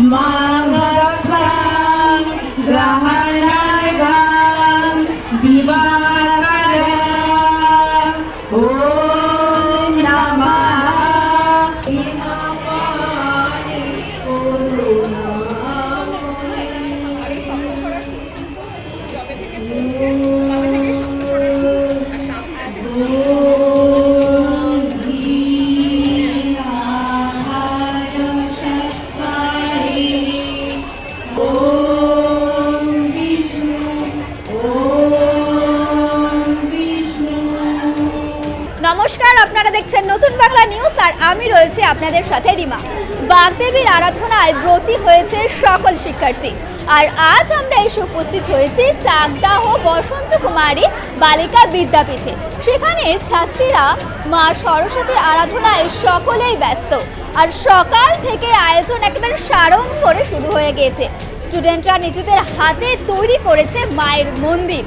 My আপনারা দেখছেন নতুন বাংলা নিউজ আর আমি রয়েছি আপনাদের সাথে রিমা। বাগদেবীর আরাধনায় ব্রতী হয়েছে সকল শিক্ষার্থী। আর আজ আমরা এসে উপস্থিত হয়েছি চাকদাহ বসন্ত কুমারী বালিকা বিদ্যাপীঠে। সেখানে ছাত্রীরা মা সরস্বতীর আরাধনায় সকলেই ব্যস্ত। আর সকাল থেকে আয়োজন একেবারে সারণ করে শুরু হয়ে গিয়েছে। স্টুডেন্টরা নিজেদের হাতে তৈরি করেছে মায়ের মন্দির।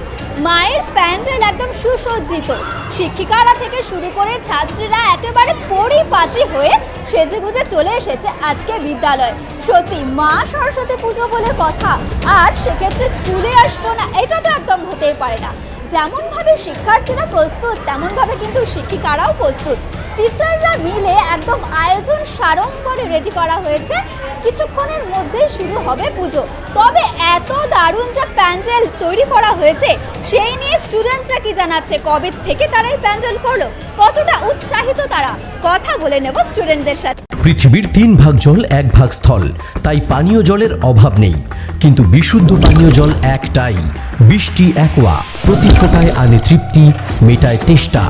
মায়ের প্যান্ডেল একদম সুসজ্জিত। শিক্ষিকারা থেকে শুরু করে ছাত্রীরা একেবারে পরিপাটি হয়ে সেজেগুজে চলে এসেছে আজকে বিদ্যালয়। সত্যি, মা সরস্বতী পুজো বলে কথা, আর সেক্ষেত্রে স্কুলে আসব না, এটা তো একদম হতেই পারে না। যেমনভাবে শিক্ষার্থীরা প্রস্তুত, তেমনভাবে কিন্তু শিক্ষিকারাও প্রস্তুত। টিচাররা মিলে একদম আয়োজন সাড়ম্বরে রেডি করা হয়েছে। কিছুক্ষণের মধ্যেই শুরু হবে পুজো। তবে এত দারুণ যে প্যান্ডেল তৈরি করা হয়েছে, সেই নিয়ে স্টুডেন্টরা কি জানাচ্ছে? কবে থেকে তারা এই প্যান্ডেল করল? কতটা উৎসাহিত তারা? কথা বলে নেব স্টুডেন্টদের সাথে। পৃথিবীর তিন ভাগ জল এক ভাগ স্থল। তাই পানীয় জলের অভাব নেই। কিন্তু বিশুদ্ধ পানীয় জল একটাই। বৃষ্টি একোয়া। প্রতি ফোটায় আনে তৃপ্তি মেটায় তেষ্টা।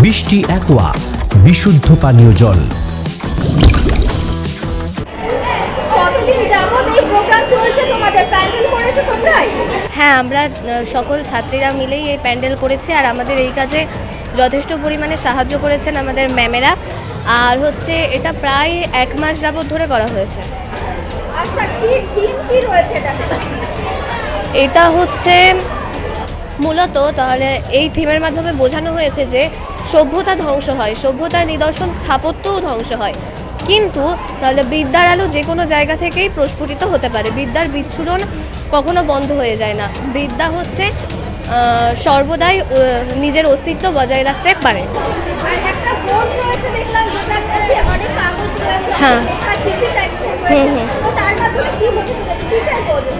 বৃষ্টি একোয়া। বিশুদ্ধ পানীয় জল। কতদিন যাবত এই প্রোগ্রাম চলছে? তোমাদের প্যান্ডেল করেছ তোমরাই? হ্যাঁ আমরা সকল ছাত্রীরা মিলেই এই প্যান্ডেল করেছি। আর আমাদের এই কাজে যথেষ্ট পরিমাণে সাহায্য করেছেন আমাদের ম্যামেরা। আর হচ্ছে এটা প্রায় এক মাস যাবৎ ধরে করা হয়েছে। আচ্ছা কি থিম কি রয়েছে এটাতে? এটা হচ্ছে মূলত তাহলে এই থিমের মাধ্যমে বোঝানো হয়েছে যে সভ্যতা ধ্বংস হয় সভ্যতার নিদর্শন স্থাপত্যও ধ্বংস হয়। কিন্তু তাহলে বিদ্যার আলো যে কোনো জায়গা থেকেই প্রস্ফুটিত হতে পারে। বিদ্যার বিচ্ছুরণ কখনো বন্ধ হয়ে যায় না। বিদ্যা হচ্ছে সর্বদাই নিজের অস্তিত্ব বজায় রাখতে পারে হ্যাঁ। হুম, হুম। ওটা?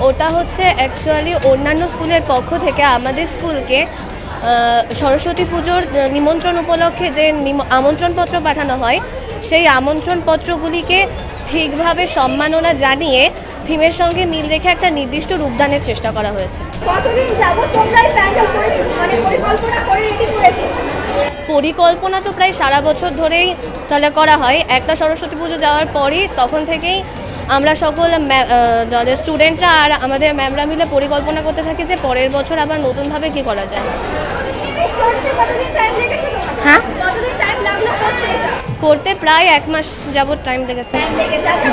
ওটা হচ্ছে অ্যাকচুয়ালি অন্যান্য স্কুলের পক্ষ থেকে আমাদের স্কুলকে সরস্বতী পুজোর নিমন্ত্রণ উপলক্ষে যে নিম- আমন্ত্রণপত্র পাঠানো হয় সেই আমন্ত্রণপত্রগুলিকে ঠিকভাবে সম্মাননা জানিয়ে থিমের সঙ্গে মিল রেখে একটা নির্দিষ্ট রূপদানের চেষ্টা করা হয়েছে। কতদিন যাবত তোমরা এই প্যান্ডেল মানে পরিকল্পনা করে রেডি করেছ। পরিকল্পনা তো প্রায় সারা বছর ধরেই তাহলে করা হয়। একটা সরস্বতী পুজো যাওয়ার পরই তখন থেকেই আমরা সকল স্টুডেন্টরা আর আমাদের ম্যামরা মিলে পরিকল্পনা করতে থাকি যে পরের বছর আবার নতুনভাবে কি করা যায়। হ্যাঁ? করতে প্রায় এক মাস যাবত টাইম লেগেছে। আচ্ছা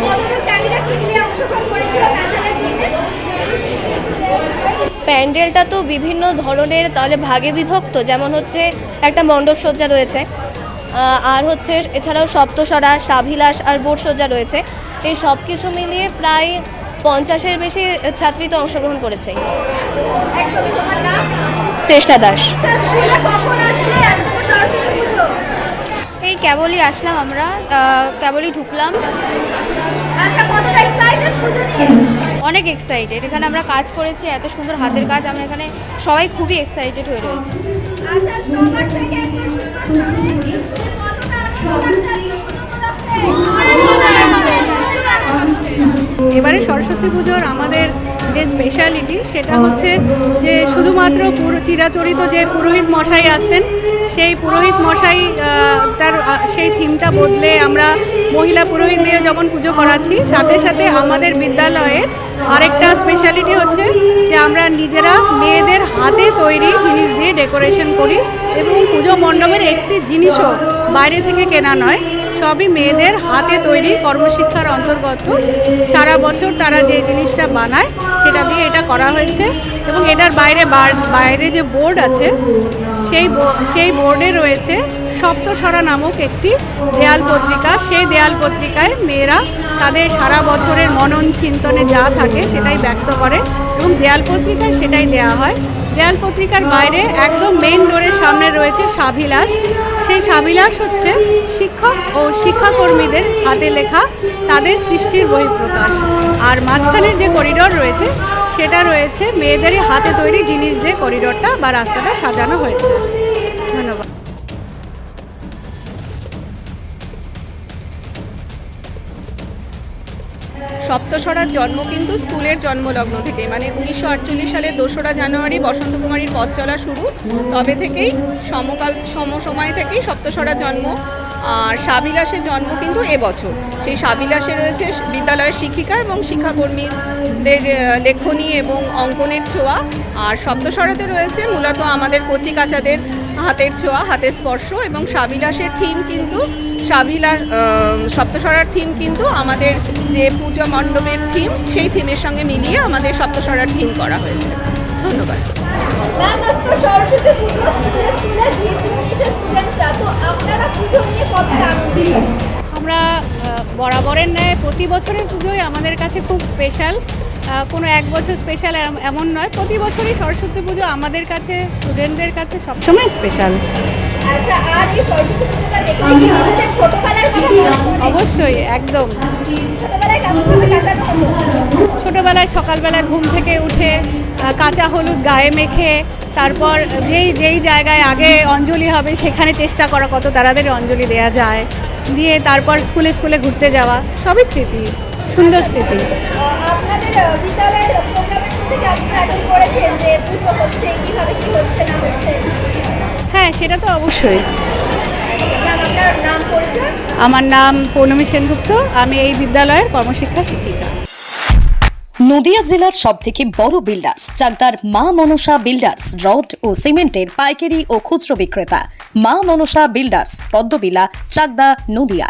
প্যান্ডেলটা তো বিভিন্ন ধরনের তাহলে ভাগে বিভক্ত যেমন হচ্ছে একটা মণ্ডপসজ্জা রয়েছে আর হচ্ছে এছাড়াও সপ্তসরা সাভিলাস আর বোটসজ্জা রয়েছে। এই সব কিছু মিলিয়ে প্রায় পঞ্চাশের বেশি ছাত্রী তো অংশগ্রহণ করেছে। চেষ্টা দাস তা স্কুলে কখন আসলে আজকে তো সরস্বতী পুজো এই কেবলই আসলাম আমরা কেবলই ঢুকলাম। আচ্ছা অনেক এক্সাইটেড এখানে আমরা কাজ করেছি এত সুন্দর হাতের কাজ আমরা এখানে সবাই খুবই এক্সাইটেড হয়ে রয়েছে। আচ্ছা সবার থেকে একটু শুরু করতে কতটা আনন্দ লাগছে আজকে পুজো এবারে সরস্বতী পুজোর আমাদের যে স্পেশালিটি সেটা হচ্ছে যে শুধুমাত্র চিরাচরিত যে পুরোহিত মশাই আসতেন, সেই পুরোহিত মশাই তার সেই থিমটা বদলে আমরা মহিলা পুরোহিত নিয়ে যখন পুজো করাচ্ছি, সাথে সাথে আমাদের বিদ্যালয়ে আরেকটা স্পেশালিটি হচ্ছে যে আমরা নিজেরা মেয়েদের হাতে তৈরি জিনিস দিয়ে ডেকোরেশন করি এবং পুজো মণ্ডপের একটি জিনিসও বাইরে থেকে কেনা নয়। সবই মেয়েদের হাতে তৈরি কর্মশিক্ষার অন্তর্গত। সারা বছর তারা যে জিনিসটা বানায়, সেটা দিয়ে এটা করা হয়েছে এবং এটার বাইরে বাইরে যে বোর্ড আছে, সেই সেই বোর্ডে রয়েছে সপ্তসরা নামক একটি দেয়াল পত্রিকা। সেই দেয়াল পত্রিকায় মেয়েরা তাদের সারা বছরের মনন চিন্তনে যা থাকে সেটাই ব্যক্ত করে এবং দেয়াল পত্রিকায় সেটাই দেয়া হয়। দেয়াল পত্রিকার বাইরে একদম মেন ডোরের সামনে রয়েছে সাভিলাস। সেই সাভিলাস হচ্ছে শিক্ষক ও শিক্ষাকর্মীদের হাতে লেখা তাদের সৃষ্টির বহিঃপ্রকাশ। আর মাঝখানের যে করিডর রয়েছে, সেটা রয়েছে মেয়েদেরই হাতে তৈরি জিনিস দিয়ে করিডরটা বা রাস্তাটা সাজানো হয়েছে। সপ্তস্বরার জন্ম কিন্তু স্কুলের জন্মলগ্ন থেকে মানে উনিশশো সালের দোসরা জানুয়ারি বসন্ত কুমারীর পথ চলা শুরু। তবে থেকেই সমকাল, সমসময় থেকেই সপ্তস্বরার জন্ম। আর সাবিলাসের জন্ম কিন্তু এবছর সেই সাবিলাসে রয়েছে বিদ্যালয়ের শিক্ষিকা এবং শিক্ষাকর্মীদের লেখনী এবং অঙ্কনের ছোঁয়া। আর সপ্তস্বরাতে রয়েছে মূলত আমাদের কচি কাচাদের হাতের ছোঁয়া, হাতের স্পর্শ এবং সাবিলাসের থিম কিন্তু সাবিলাস সপ্তস্বরার থিম কিন্তু আমাদের যে পূজা মণ্ডপের থিম সেই থিমের সঙ্গে মিলিয়ে আমাদের সপ্তস্বরার থিম করা হয়েছে। ধন্যবাদ। আমরা বরাবরের ন্যায় প্রতি বছরের পুজোই আমাদের কাছে খুব স্পেশাল কোনো এক বছর স্পেশাল এমন নয়। প্রতি বছরই সরস্বতী পুজো আমাদের কাছে স্টুডেন্টদের কাছে সবসময় স্পেশাল আচ্ছা পড়ে? অবশ্যই একদম। ছোটবেলায় কেমন ভাবে কাটানো হতো ছোটোবেলায় সকালবেলা ঘুম থেকে উঠে কাঁচা হলুদ গায়ে মেখে তারপর যেই যেই জায়গায় আগে অঞ্জলি হবে সেখানে চেষ্টা করা কত তাড়াতাড়ি অঞ্জলি দেওয়া যায়। দিয়ে তারপর স্কুলে স্কুলে ঘুরতে যাওয়া সবই স্মৃতি। সুন্দর স্মৃতি। হ্যাঁ সেটা তো অবশ্যই। আমার নাম পৌলমী সেনগুপ্ত। আমি এই বিদ্যালয়ের কর্মশিক্ষা শিক্ষিকা। নদিয়া জেলার সব থেকে বড় বিল্ডার্স চাকদার মা মনসা বিল্ডার্স রড ও সিমেন্টের পাইকারি ও খুচরো বিক্রেতা। মা মনসা বিল্ডার্স পদ্মবিলা চাকদা নদিয়া।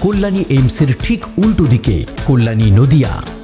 কল্যাণী এইমসের ঠিক উল্টো দিকে কল্যাণী নদিয়া।